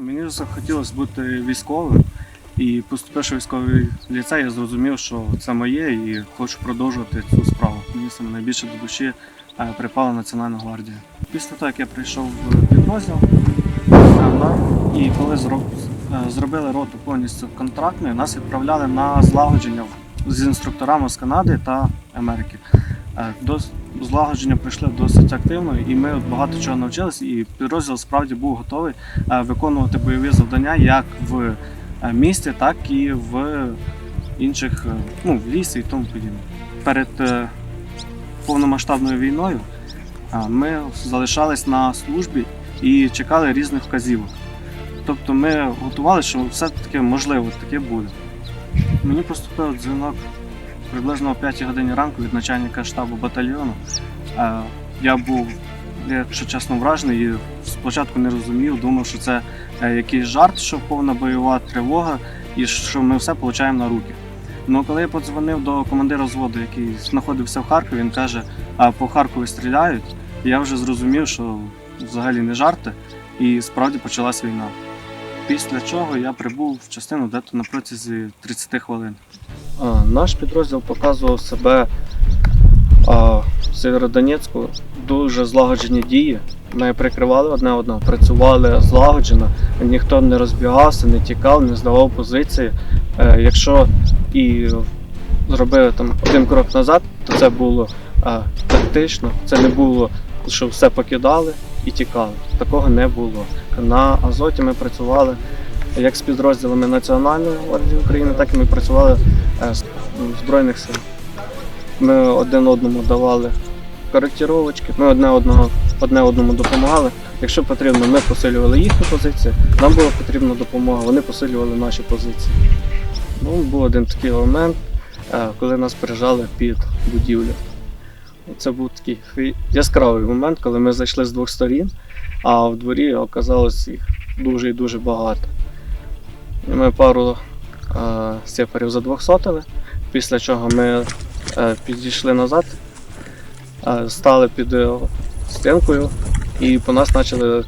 Мені захотілося бути військовим. І поступивши військовий ліцей, я зрозумів, що це моє і хочу продовжувати цю справу. Мені саме найбільше до душі е, припала Національна гвардія. Після того, як я прийшов в підрозділ, і коли е, зробили роту повністю контрактною, нас відправляли на злагодження з інструкторами з Канади та Америки. Е, злагодження прийшли досить активно, і ми багато чого навчилися, і підрозділ справді був готовий е, виконувати бойові завдання як в е, місті, так і в інших, ну, в лісі і тому подібне. Перед повномасштабною війною ми залишались на службі і чекали різних вказівок. Тобто ми готувалися, що все-таки можливо таке буде. Мені поступив дзвінок приблизно о 5 годині ранку від начальника штабу батальйону. Е, Я був, якщо чесно, вражений і спочатку не розумів, думав, що це е, якийсь жарт, що повна бойова тривога і що ми все получаємо на руки. Ну коли я подзвонив до командира взводу, який знаходився в Харкові, він каже, а по Харкові стріляють. Я вже зрозумів, що взагалі не жарти, і справді почалась війна. Після чого я прибув в частину дето на протязі 30 хвилин. Наш підрозділ показував себе в Сєвєродонецьку дуже злагоджені дії. Ми прикривали одне одного, працювали злагоджено, ніхто не розбігався, не тікав, не здавав позиції. Е, якщо і зробили там один крок назад, то це було е, тактично, це не було, що все покидали і тікали. Такого не було. На Азоті ми працювали як з підрозділами Національної гвардії України, так і ми працювали е, з Збройних сил. Ми один одному давали коректировочки, ми одне, одного, одне одному допомагали. Якщо потрібно, ми посилювали їхні позиції, нам була потрібна допомога, вони посилювали наші позиції. Ну, був один такий момент, е, коли нас прижали під будівлю. Це був такий яскравий момент, коли ми зайшли з двох сторін, а в дворі оказалось їх дуже і дуже багато. І ми пару е, сепарів задвохсотили, після чого ми е, підійшли назад, е, стали під е, стінкою і по нас почали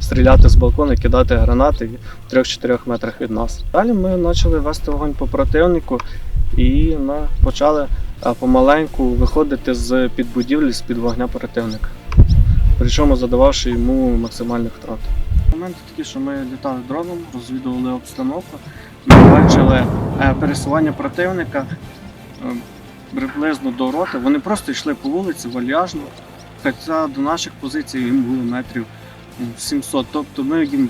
стріляти з балкону, кидати гранати в 3-4 метрах від нас. Далі ми почали вести вогонь по противнику і ми почали е, помаленьку виходити з під будівлі, з під вогня противника. Причому задававши йому максимальних втрат. Моменти такі, що ми літали дроном, розвідували обстановку, ми бачили е, пересування противника е, приблизно до роти. Вони просто йшли по вулиці вальяжно, хоча до наших позицій їм було метрів 700. Тобто ми їм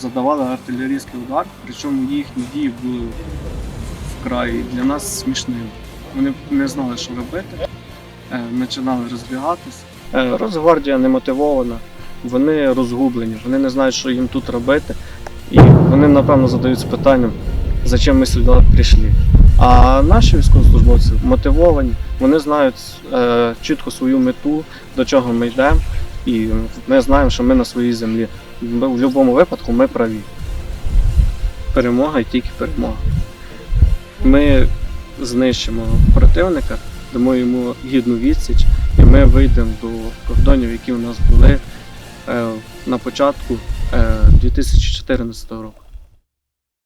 задавали артилерійський удар, причому їхні дії були вкрай для нас смішними. Вони не знали, що робити, е, починали розбігатись. Е, Росгвардія не мотивована, вони розгублені, вони не знають, що їм тут робити. І вони, напевно, задаються питанням, зачем ми сюди прийшли. А наші військовослужбовці мотивовані, вони знають е, чітко свою мету, до чого ми йдемо, і ми знаємо, що ми на своїй землі. В будь-якому випадку ми праві. Перемога і тільки перемога. Ми знищимо противника, дамо йому гідну відсіч, і ми вийдемо до кордонів, які у нас були е, на початку е, 2014 року.